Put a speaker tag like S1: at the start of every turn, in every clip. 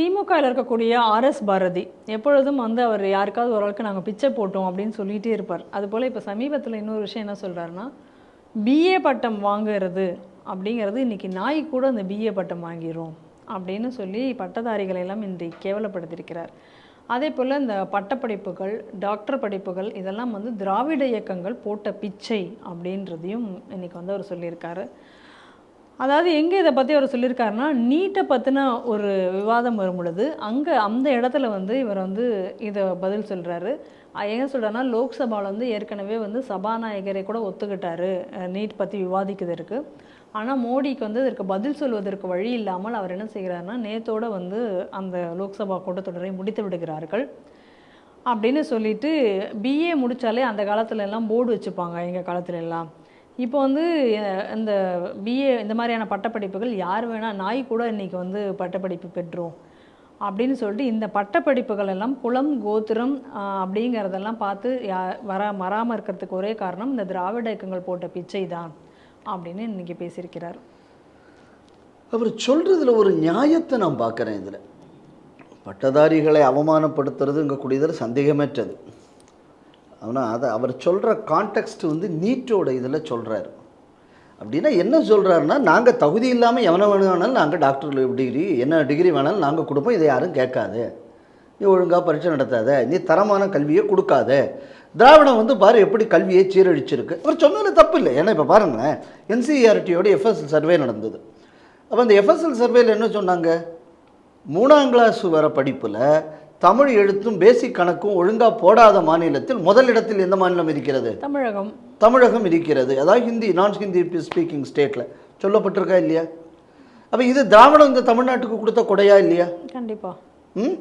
S1: திமுகவில் இருக்கக்கூடிய ஆர்எஸ் பாரதி எப்பொழுதும் வந்து அவர் யாருக்காவது ஒரு ஆளுக்கு நாங்கள் பிச்சை போட்டோம் அப்படின்னு சொல்லிகிட்டே இருப்பார். அதுபோல் இப்போ சமீபத்தில் இன்னொரு விஷயம் என்ன சொல்கிறாருன்னா பிஏ பட்டம் வாங்குறது அப்படிங்கிறது இன்றைக்கி நாய் கூட அந்த பிஏ பட்டம் வாங்கிரும் அப்படின்னு சொல்லி பட்டதாரிகளை எல்லாம் இன்றைக்கு கேவலப்படுத்தியிருக்கிறார். அதே போல் இந்த பட்டப்படிப்புகள் டாக்டர் படிப்புகள் இதெல்லாம் வந்து திராவிட இயக்கங்கள் போட்ட பிச்சை அப்படின்றதையும் இன்றைக்கி வந்து அவர் சொல்லியிருக்காரு. அதாவது எங்கே இதை பற்றி அவர் சொல்லியிருக்காருன்னா நீட்டை பற்றின ஒரு விவாதம் வரும் பொழுது அங்கே அந்த இடத்துல வந்து இவர் வந்து இதை பதில் சொல்கிறாரு என்ன சொல்கிறாருன்னா லோக்சபாவில் வந்து ஏற்கனவே வந்து சபாநாயகரை கூட ஒத்துக்கிட்டாரு. நீட் பற்றி விவாதிக்கிறதுக்கு. ஆனால் மோடிக்கு வந்து இதற்கு பதில் சொல்வதற்கு வழி இல்லாமல் அவர் என்ன செய்கிறாருன்னா நேத்தோடு வந்து அந்த லோக்சபா கூட்டத்தொடரை முடித்து விடுகிறார்கள். அப்படின்னு சொல்லிட்டு பிஏ முடித்தாலே அந்த காலத்துல எல்லாம் போர்டு வச்சுப்பாங்க எங்கள் காலத்துல எல்லாம். இப்போ வந்து இந்த பிஏ இந்த மாதிரியான பட்டப்படிப்புகள் யார் வேணால் நாய் கூட இன்றைக்கி வந்து பட்டப்படிப்பு பெற்றோம். அப்படின்னு சொல்லிட்டு இந்த பட்டப்படிப்புகள் எல்லாம் குலம் கோத்திரம் அப்படிங்கிறதெல்லாம் பார்த்து யா வர வராமல் இருக்கிறதுக்கு ஒரே காரணம் இந்த திராவிட இயக்கங்கள் போட்ட பிச்சை தான் அப்படின்னு இன்னைக்கு பேசியிருக்கிறார்.
S2: அவர் சொல்கிறதுல ஒரு நியாயத்தை நான் பார்க்குறேன் இதில். பட்டதாரிகளை அவமானப்படுத்துறதுங்க கூடியதில் சந்தேகமற்றது. ஆனால் அதை அவர் சொல்கிற கான்டெக்ஸ்ட் வந்து நீட்டோட இதில் சொல்கிறாரு அப்படின்னா என்ன சொல்கிறாருன்னா நாங்கள் தகுதி இல்லாமல் எவனை வேணுமானாலும் நாங்கள் டாக்டர் டிகிரி என்ன டிகிரி வேணாலும் நாங்கள் கொடுப்போம் இதை யாரும் கேட்காது. நீ ஒழுங்காக பரீட்சை நடத்தாத நீ தரமான கல்வியை கொடுக்காத. திராவிடம் வந்து பாரு எப்படி கல்வியை சீரழிச்சிருக்கு. அவர் சொன்னதில் தப்பு இல்லை. ஏன்னா இப்போ பாருங்களேன் என்சிஆர்டியோட எஃப்எஸ்எல் சர்வே நடந்தது. அப்போ அந்த எஃப்எஸ்எல் சர்வேல என்ன சொன்னாங்க? மூணாம் கிளாஸ் வர படிப்பில் தமிழ் எழுத்தும் பேசிக் கணக்கும் ஒழுங்காக போடாத மாநிலத்தில் முதல் இடத்தில் எந்த மாநிலம் இருக்கிறது?
S1: தமிழகம்.
S2: தமிழகம் இருக்கிறது. அதாவது ஹிந்தி நான் ஹிந்தி ஸ்பீக்கிங் ஸ்டேட்டில் சொல்லப்பட்டிருக்கா இல்லையா? அப்போ இது திராவிடம் இந்த தமிழ்நாட்டுக்கு கொடுத்த கொடையா இல்லையா?
S1: கண்டிப்பா.
S2: ம்?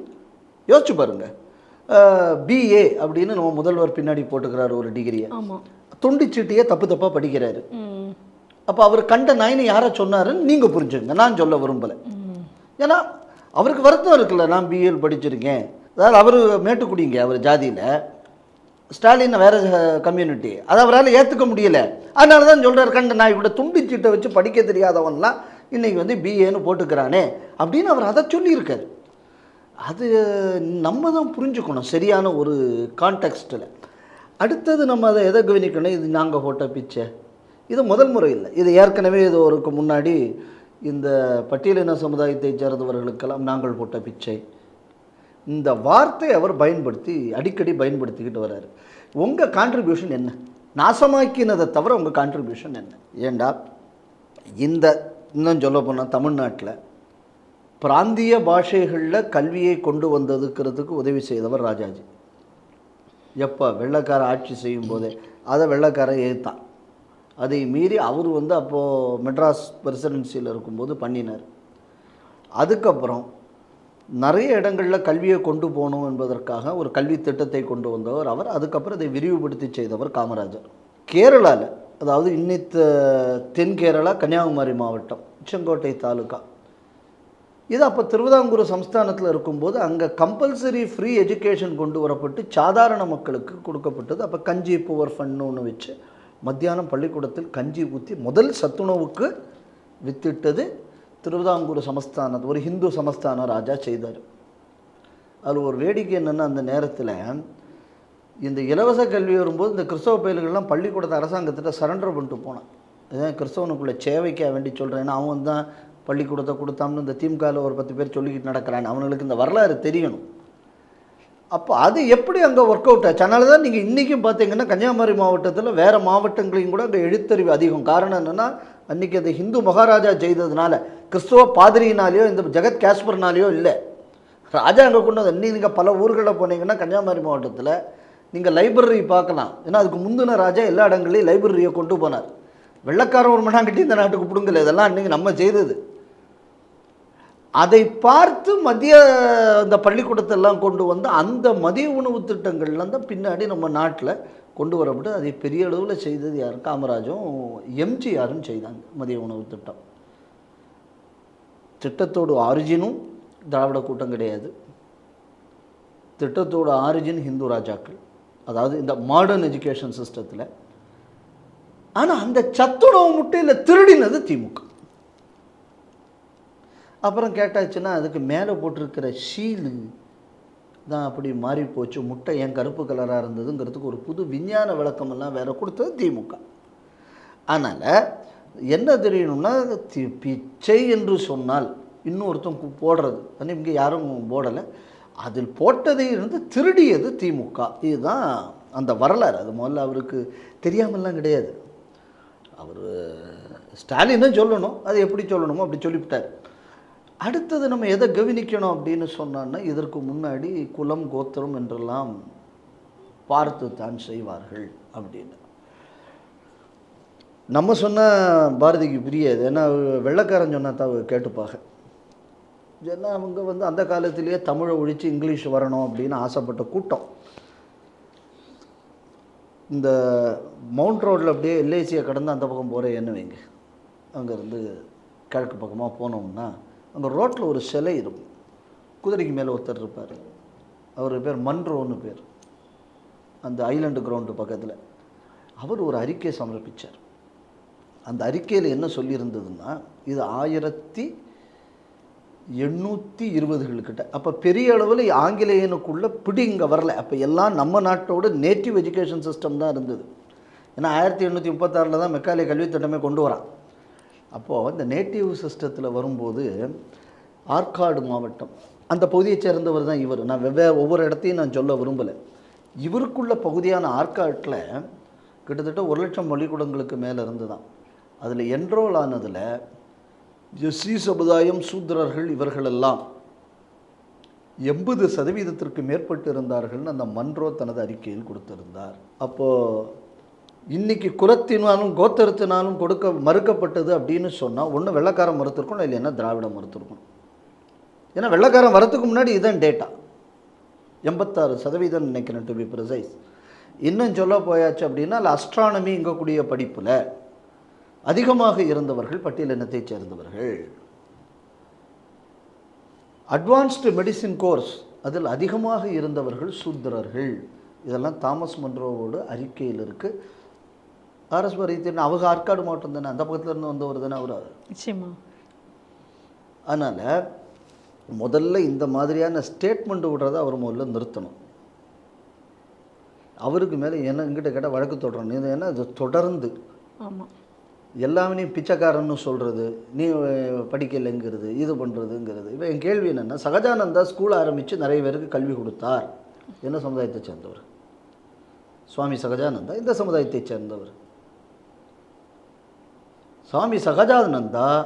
S2: யோசிச்சு பாருங்க. பிஏ அப்படின்னு நம்ம முதல்வர் பின்னாடி போட்டுக்கிறாரு ஒரு டிகிரியை துண்டிச்சீட்டியே தப்பு தப்பாக படிக்கிறாரு. அப்போ அவர் கண்ட நாயின்னு யாரை சொன்னாருன்னு நீங்கள் புரிஞ்சுங்க நான் சொல்ல விரும்பலை. ஏன்னா அவருக்கு வருத்தம் இருக்குல்ல. நான் பிஎல் படிச்சிருக்கேன். அதாவது அவர் மேட்டுக்குடிங்க அவர் ஜாதியில். ஸ்டாலின் வேற கம்யூனிட்டி அதை அவரால் ஏற்றுக்க முடியல. அதனால தான் சொல்கிறார் கண்ட நான் இவ்வளோ துண்டிச்சீட்டை வச்சு படிக்க தெரியாதவன்லாம் இன்றைக்கி வந்து பிஏன்னு போட்டுக்கிறானே அப்படின்னு அவர் அதை சொல்லியிருக்காரு. அது நம்ம தான் புரிஞ்சுக்கணும் சரியான ஒரு கான்டெக்ஸ்டில் அடுத்தது நம்ம அதை எதை கவனிக்கணும்? இது நாங்கள் போட்ட பிச்சை. இது முதல் முறை இல்லை. இது ஏற்கனவே இது ஒருக்கு முன்னாடி இந்த பட்டியலின சமுதாயத்தைச் சேர்ந்தவர்களுக்கெல்லாம் நாங்கள் போட்ட பிச்சை. இந்த வார்த்தையை அவர் பயன்படுத்தி அடிக்கடி பயன்படுத்திக்கிட்டு வர்றாரு. உங்கள் கான்ட்ரிபியூஷன் என்ன? நாசமாக்கினதை தவிர உங்கள் கான்ட்ரிபியூஷன் என்ன? ஏண்டா? இந்த இன்னும் சொல்ல போனால் தமிழ்நாட்டில் பிராந்திய பாஷைகளில் கல்வியை கொண்டு வந்ததுக்கிறதுக்கு உதவி செய்தவர் ராஜாஜி. எப்போ வெள்ளைக்கார ஆட்சி செய்யும் போதே அதை வெள்ளைக்காரன் ஏற்றான் அதை மீறி அவர் வந்து அப்போது மெட்ராஸ் பிரசிடென்சியில் இருக்கும்போது பண்ணினார். அதுக்கப்புறம் நிறைய இடங்களில் கல்வியை கொண்டு போகணும் என்பதற்காக ஒரு கல்வி திட்டத்தை கொண்டு வந்தவர் அவர். அதுக்கப்புறம் இதை விரிவுபடுத்தி செய்தவர் காமராஜர். கேரளாவில் அதாவது இன்னித்த தென் கேரளா கன்னியாகுமரி மாவட்டம் செங்கோட்டை தாலுகா. இது அப்போ திருவிதாங்கூர் சம்ஸ்தானத்தில் இருக்கும்போது அங்கே கம்பல்சரி ஃப்ரீ எஜுகேஷன் கொண்டு வரப்பட்டு சாதாரண மக்களுக்கு கொடுக்கப்பட்டது. அப்போ கஞ்சி புவர் ஃபன்னு ஒன்று வச்சு மத்தியானம் பள்ளிக்கூடத்தில் கஞ்சி ஊற்றி முதல் சத்துணவுக்கு வித்திட்டது. திருவிதாங்கூர் சமஸ்தானத்து ஒரு ஹிந்து சமஸ்தான ராஜா செய்தார். அதில் ஒரு வேடிக்கை என்னென்னா அந்த நேரத்தில் இந்த இலவச கல்வி வரும்போது இந்த கிறிஸ்தவ பயில்கள்லாம் பள்ளிக்கூடத்தை அரசாங்கத்திட்ட சரண்டர் பண்ணிட்டு போனான். இதான் கிறிஸ்தவனுக்குள்ளே சேவைக்காக வேண்டி சொல்கிறேன் ஏன்னா அவன் தான் பள்ளிக்கூடத்தை கொடுத்தாம்னு இந்த திமுகவில் ஒரு பத்து பேர் சொல்லிக்கிட்டு நடக்கிறான். அவனுங்களுக்கு இந்த வரலாறு தெரியணும். அப்போ அது எப்படி அங்கே ஒர்க் அவுட் ஆச்சு? அதனால தான் நீங்கள் இன்றைக்கும் பார்த்தீங்கன்னா கன்னியாகுமரி மாவட்டத்தில் வேறு மாவட்டங்களையும் கூட அங்கே எழுத்தறிவு அதிகம். காரணம் என்னென்னா அன்றைக்கி அது ஹிந்து மகாராஜா செய்ததுனால கிறிஸ்துவ பாதிரியினாலேயோ இந்த ஜெகத் காஷ்மீர்னாலேயோ இல்லை. ராஜா அங்கே கொண்டு வந்து இன்னும் நீங்கள் பல ஊர்களில் போனீங்கன்னா கன்னியாகுமரி மாவட்டத்தில் நீங்கள் லைப்ரரி பார்க்கலாம். ஏன்னா அதுக்கு முந்தின ராஜா எல்லா இடங்களையும் லைப்ரரியை கொண்டு போனார். வெள்ளக்காரன் ஒரு மண்ணாங்கிட்டி இந்த நாட்டுக்கு பிடுங்கல. இதெல்லாம் இன்றைக்கி நம்ம செய்தது. அதை பார்த்து மதிய அந்த பள்ளிக்கூடத்தெல்லாம் கொண்டு வந்து அந்த மதிய உணவு திட்டங்கள்லாம் தான் பின்னாடி நம்ம நாட்டில் கொண்டு வரப்பட்டு அதை பெரிய அளவில் செய்தது யார்? காமராஜும் எம்ஜிஆரும் செய்தாங்க மதிய உணவு திட்டம். திட்டத்தோட ஆரிஜினும் திராவிட கூட்டம் கிடையாது. திட்டத்தோட ஆரிஜின் ஹிந்து ராஜாக்கள். அதாவது இந்த மாடர்ன் எஜுகேஷன் சிஸ்டத்தில் ஆனால் அந்த சத்துணவு முட்டையில் திருடினது திமுக. அப்புறம் கேட்டாச்சுன்னா அதுக்கு மேலே போட்டிருக்கிற ஷீலு தான் அப்படி மாறி போச்சு. முட்டை ஏன் கருப்பு கலராக இருந்ததுங்கிறதுக்கு ஒரு புது விஞ்ஞான விளக்கமெல்லாம் வேற கொடுத்தது திமுக. அதனால் என்ன தெரியணும்னா தி- பிச்சை என்று சொன்னால் இன்னொருத்தன் போடுறது. ஆனால் இங்கே யாரும் போடலை. அதில் போட்டதை இருந்து திருடியது திமுக. இதுதான் அந்த வரலாறு. அது முதல்ல அவருக்கு தெரியாமல்லாம் கிடையாது. அவர் ஸ்டாலின்னு சொல்லணும். அது எப்படி சொல்லணுமோ அப்படி சொல்லிவிட்டார். அடுத்தது நம்ம எதை கவனிக்கணும் அப்படின்னு சொன்னோன்னா இதற்கு முன்னாடி குலம் கோத்திரம் என்றெல்லாம் பார்த்து தான் செய்வார்கள் அப்படின்னு. நம்ம சொன்னால் பாரதிக்கு புரியாது. ஏன்னா வெள்ளைக்காரன் சொன்னால் தான் கேட்டுப்பாங்க. ஏன்னா அவங்க வந்து அந்த காலத்திலேயே தமிழை ஒழித்து இங்கிலீஷ் வரணும் அப்படின்னு ஆசைப்பட்ட கூட்டம். இந்த மவுண்ட் ரோட்டில் அப்படியே எல்ஐசியை கடந்து அந்த பக்கம் போகிற என்ன வைங்க. அங்கேருந்து கிழக்கு பக்கமாக போனோம்னா அங்கே ரோட்டில் ஒரு சிலை இருக்கும் குதிரைக்கு மேலே ஒருத்தர் இருப்பார். அவர் பேர் மன்ரோன்னு பேர். அந்த ஐலண்டு கிரவுண்டு பக்கத்தில். அவர் ஒரு அறிக்கை சமர்ப்பித்தார் அந்த அறிக்கையில் என்ன சொல்லியிருந்ததுன்னா இது ஆயிரத்தி எண்ணூற்றி இருபதுகளுக்கிட்ட அப்போ பெரிய அளவில் ஆங்கிலேயனுக்குள்ளே பிடி இங்கே வரல. அப்போ எல்லாம் நம்ம நாட்டோட நேட்டிவ் எஜுகேஷன் சிஸ்டம் தான் இருந்தது. ஏன்னா ஆயிரத்தி எண்ணூற்றி முப்பத்தாறில் தான் மெக்காலே கல்வித்திட்டமே கொண்டு வரான். அப்போது இந்த நேட்டிவ் சிஸ்டத்தில் வரும்போது ஆற்காடு மாவட்டம் அந்த பகுதியைச் சேர்ந்தவர் தான் இவர். நான் வெவ்வேறு ஒவ்வொரு இடத்தையும் நான் சொல்ல விரும்பலை. இவருக்குள்ள பகுதியான ஆற்காட்டில் கிட்டத்தட்ட ஒரு லட்சம் பள்ளிக்கூடங்களுக்கு மேலே இருந்து தான் அதில் என்ரோல் ஆனதில் எஸ்சி சமுதாயம் சூத்திரர்கள் இவர்களெல்லாம் எண்பது சதவீதத்திற்கு மேற்பட்டு இருந்தார்கள்னு அந்த மன்றோ தனது அறிக்கையில் கொடுத்திருந்தார். அப்போது இன்றைக்கி குலத்தினாலும் கோத்தரத்தினாலும் கொடுக்க மறுக்கப்பட்டது அப்படின்னு சொன்னால் ஒன்று வெள்ளக்காரன் மறுத்திருக்கணும் இல்லைன்னா திராவிடம் மறுத்திருக்கணும். ஏன்னா வெள்ளைக்காரன் வரத்துக்கு முன்னாடி இதுதான் டேட்டா எண்பத்தாறு சதவீதம் நினைக்கிறேன் டு பி ப்ரிசைஸ் இன்னும் சொல்ல போயாச்சு அப்படின்னா அஸ்ட்ரானமி இங்கக்கூடிய படிப்பில் அதிகமாக இருந்தவர்கள் பட்டியலினத்தைச் சேர்ந்தவர்கள். அட்வான்ஸ்டு மெடிசின் கோர்ஸ் அதில் அதிகமாக இருந்தவர்கள் சூத்திரர்கள். இதெல்லாம் தாமஸ் மன்ரோவோட அறிக்கையில் இருக்குது ஆர்எஸ் பாரதியன் அவங்க ஆற்காடு மாவட்டம் தானே? அந்த பக்கத்துல இருந்து வந்தவர் தானே அவர்?
S1: நிச்சயமா.
S2: அதனால் முதல்ல இந்த மாதிரியான ஸ்டேட்மெண்ட் விடுறத அவர் முதல்ல நிறுத்தணும். அவருக்கு மேலே என்ன எங்கிட்ட கேட்டால் வழக்கு தொடரணும். இது என்ன இது தொடர்ந்து.
S1: ஆமாம்
S2: எல்லாமே நீ பிச்சைக்காரன்னு சொல்கிறது நீ படிக்கலைங்கிறது இது பண்ணுறதுங்கிறது இப்போ என் கேள்வி என்னென்னா சகஜானந்தா ஸ்கூல் ஆரம்பித்து நிறைய பேருக்கு கல்வி கொடுத்தார். என்ன சமுதாயத்தை சேர்ந்தவர்? சுவாமி சகஜானந்தா இந்த சமுதாயத்தை சேர்ந்தவர். சுவாமி சகஜானந்தா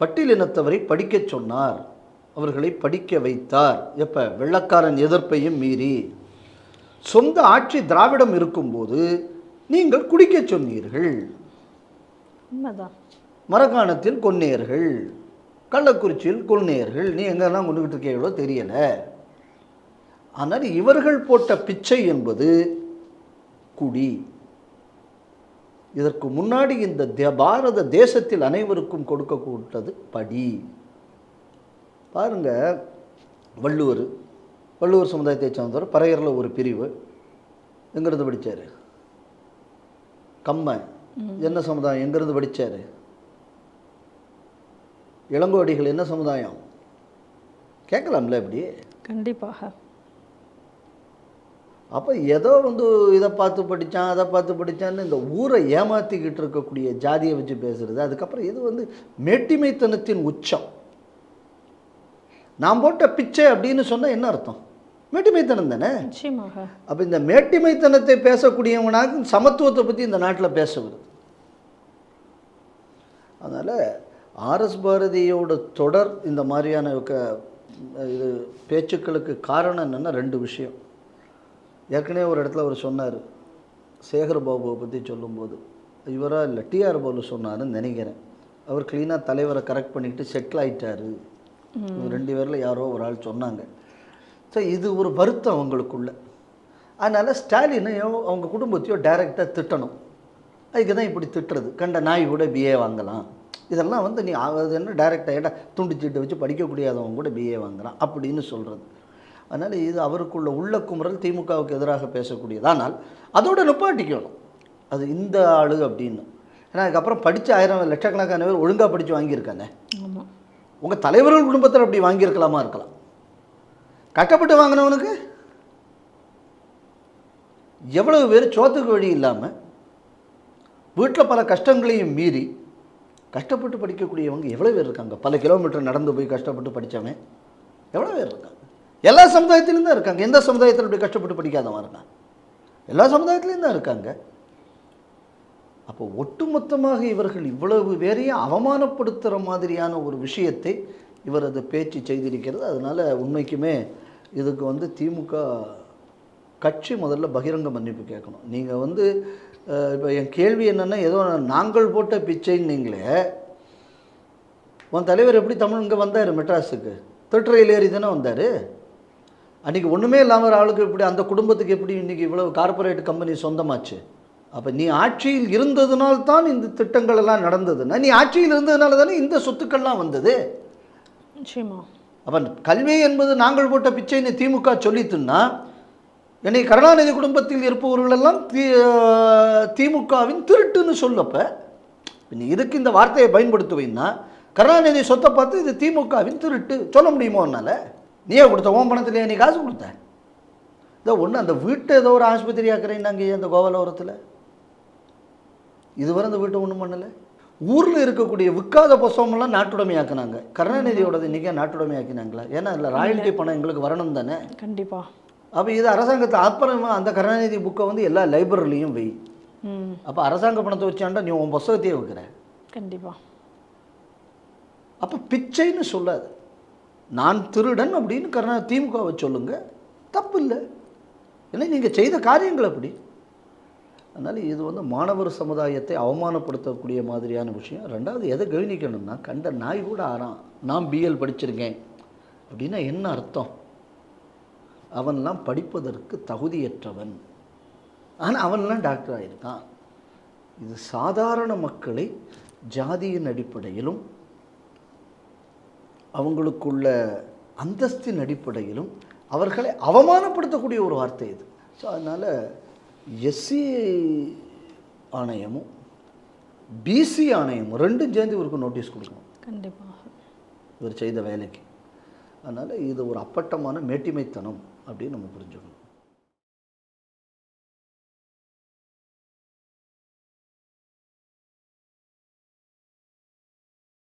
S2: பட்டியலினத்தவரை படிக்கச் சொன்னார். அவர்களை படிக்க வைத்தார். எப்போ? வெள்ளக்காரன் எதிர்ப்பையும் மீறி. சொந்த ஆட்சி திராவிடம் இருக்கும்போது நீங்கள் குடிக்கச் சொன்னீர்கள். மரக்காணத்தில் கொன்னேர்கள் கள்ளக்குறிச்சியில் கொள்ளையர்கள் நீ எங்கெல்லாம் கொண்டுகிட்டு இருக்கீங்களோ தெரியலை. ஆனால் இவர்கள் போட்ட பிச்சை என்பது குடி. இதற்கு முன்னாடி இந்த தே- பாரத தேசத்தில் அனைவருக்கும் கொடுக்கக்கூட்டது படி. பாருங்க வள்ளுவர் வள்ளுவர் சமுதாயத்தை சார்ந்தவர் பறையரில் ஒரு பிரிவு. எங்கிருந்து படித்தார் கம்மன். என்ன சமுதாயம்? எங்கிருந்து படிச்சாரு? இளங்கோடிகள் என்ன சமுதாயம்? கேட்கலாம்ல இப்படி.
S1: கண்டிப்பாக.
S2: அப்போ ஏதோ வந்து இதை பார்த்து படித்தான் அதை பார்த்து படித்தான்னு இந்த ஊரை ஏமாற்றிக்கிட்டு இருக்கக்கூடிய ஜாதியை வச்சு பேசுறது. அதுக்கப்புறம் இது வந்து மேட்டிமைத்தனத்தின் உச்சம். நான் போட்ட பிச்சை அப்படின்னு சொன்னால் என்ன அர்த்தம்? மேட்டிமைத்தனம் தானே?
S1: நிச்சயமாக.
S2: அப்போ இந்த மேட்டிமைத்தனத்தை பேசக்கூடியவனாக சமத்துவத்தை பற்றி இந்த நாட்டில் பேச வருது. அதனால் ஆர்எஸ் பாரதியோட தொடர் இந்த மாதிரியான க- இது பேச்சுக்களுக்கு காரணம் என்னென்னா ரெண்டு விஷயம். ஏற்கனவே ஒரு இடத்துல அவர் சொன்னார் சேகர் பாபுவை பற்றி சொல்லும்போது. இவராக இல்லை டிஆர் பாபு சொன்னாருன்னு நினைக்கிறேன். அவர் க்ளீனாக தலைவரை கரெக்ட் பண்ணிக்கிட்டு செட்டில் ஆகிட்டார் ரெண்டு பேரில் யாரோ ஒரு ஆள் சொன்னாங்க. ஸோ இது ஒரு வருத்தம் அவங்களுக்குள்ள. அதனால் ஸ்டாலினையோ அவங்க குடும்பத்தையோ டைரெக்டாக திட்டணும். அதுக்கு தான் இப்படி திட்டுறது. கண்ட நாய் கூட பிஏ வாங்கலாம். இதெல்லாம் வந்து நீ அது என்ன டைரெக்டாக ஏடா துண்டு சீட்டை வச்சு படிக்கக்கூடியாதவங்க கூட பிஏ வாங்கலாம் அப்படின்னு சொல்கிறது அதனால் இது அவருக்குள்ள உள்ள குமுறல் திமுகவுக்கு எதிராக பேசக்கூடியது. ஆனால் அதோட நிப்பாட்டிக்கணும். அது இந்த ஆளு அப்படின்னு. ஏன்னா அதுக்கப்புறம் படித்த ஆயிரம் லட்சக்கணக்கான பேர் ஒழுங்காக படித்து வாங்கியிருக்காங்க உங்கள் தலைவர்கள் குடும்பத்தில் அப்படி வாங்கியிருக்கலாமா இருக்கலாம். கஷ்டப்பட்டு வாங்கினவனுக்கு எவ்வளவு பேர் சோத்துக்கு வழி இல்லாமல் வீட்டில் பல கஷ்டங்களையும் மீறி கஷ்டப்பட்டு படிக்கக்கூடியவங்க எவ்வளோ பேர் இருக்காங்க? பல கிலோமீட்டர் நடந்து போய் கஷ்டப்பட்டு படித்தவன் எவ்வளோ பேர் இருக்காங்க? எல்லா சமுதாயத்திலும் தான் இருக்காங்க. எந்த சமுதாயத்தில் இப்படி கஷ்டப்பட்டு படிக்காதவன் இருக்கான்? எல்லா சமுதாயத்துலேயும் தான் இருக்காங்க. அப்போ ஒட்டுமொத்தமாக இவர்கள் இவ்வளவு பேரையும் அவமானப்படுத்துகிற மாதிரியான ஒரு விஷயத்தை இவரது பேச்சு செய்திருக்கிறது. அதனால் உண்மைக்குமே இதுக்கு வந்து திமுக கட்சி முதல்ல பகிரங்க மன்னிப்பு கேட்கணும். நீங்கள் வந்து இப்போ என் கேள்வி என்னென்னா ஏதோ நாங்கள் போட்ட பிச்சைன்னீங்களே உன் தலைவர் எப்படி தமிழ் இங்கே வந்தார் மெட்ராஸுக்கு? திருட்டுறையில் ஏறி தானே வந்தார்? அன்றைக்கி ஒன்றுமே இல்லாமல் ஒரு ஆளுக்கு இப்படி அந்த குடும்பத்துக்கு எப்படி இன்றைக்கி இவ்வளவு கார்ப்பரேட் கம்பெனி சொந்தமாச்சு? அப்போ நீ ஆட்சியில் இருந்ததுனால்தான் இந்த திட்டங்கள் எல்லாம் நடந்ததுன்னா நீ ஆட்சியில் இருந்ததுனால தானே இந்த சொத்துக்கள்லாம் வந்தது?
S1: நிச்சயமா.
S2: அப்போ கல்வி என்பது நாங்கள் போட்ட பிச்சைன்னு திமுக சொல்லித்துன்னா என்னை கருணாநிதி குடும்பத்தில் இருப்பவர்களெல்லாம் தி திமுகவின் திருட்டுன்னு சொல்லப்ப நீ இதுக்கு இந்த வார்த்தையை பயன்படுத்துவீங்கன்னா கருணாநிதி சொத்தை பார்த்து இது திமுகவின் திருட்டு. சொல்ல முடியுமோ உன்னால? நீயே கொடுத்த ஓம் பணத்திலேயே நீ காசு கொடுத்த. இதோ ஒன்று அந்த வீட்டை ஏதோ ஒரு ஆஸ்பத்திரி ஆக்குறேன்னாங்க அந்த கோபாலபுரத்தில் இதுவரை அந்த வீட்டை ஒன்றும் பண்ணலை. ஊரில் இருக்கக்கூடிய விற்காத புஸ்தகமெல்லாம் நாட்டுடைமையாக்குனாங்க. கருணாநிதியோடது இன்றைக்கே நாட்டுடைமையாக்கினாங்களா? ஏன்னா அதில் ராயல்ட்டி பணம் எங்களுக்கு வரணும் தானே?
S1: கண்டிப்பா.
S2: அப்போ இது அரசாங்கத்தில் அப்புறமா அந்த கருணாநிதி புக்கை வந்து எல்லா லைப்ரரிலையும் வை. அப்போ அரசாங்க பணத்தை வச்சாண்டா நீ உன் புஸ்தகத்தையே வைக்கிற.
S1: கண்டிப்பா.
S2: அப்போ பிச்சைன்னு சொல்லாது. நான் திருடன் அப்படின்னு கருணா திமுகவை சொல்லுங்க. தப்பு இல்லை ஏன்னா நீங்கள் செய்த காரியங்கள் அப்படி. அதனால் இது வந்து மாணவர் சமுதாயத்தை அவமானப்படுத்தக்கூடிய மாதிரியான விஷயம். ரெண்டாவது எதை கவனிக்கணும்னா கண்ட நாய் கூட ஆறான். நான் பிஎல் படிச்சிருக்கேன். அப்படின்னா என்ன அர்த்தம்? அவன்லாம் படிப்பதற்கு தகுதியற்றவன். ஆனால் அவன்லாம் டாக்டர் ஆகியிருக்கான் இது சாதாரண மக்களை ஜாதியின் அடிப்படையிலும் அவங்களுக்குள்ள அந்தஸ்தின் அடிப்படையிலும் அவர்களை அவமானப்படுத்தக்கூடிய ஒரு வார்த்தை இது. ஸோ அதனால் எஸ்சி ஆணையமும் பிசி ஆணையமும் ரெண்டும் சேர்ந்து இவருக்கு நோட்டீஸ் கொடுக்கணும்.
S1: கண்டிப்பாக
S2: இவர் செய்த வேலைக்கு. அதனால் இது ஒரு அப்பட்டமான மேட்டிமைத்தனம். அப்படின்னு நம்ம புரிஞ்சுக்கணும்.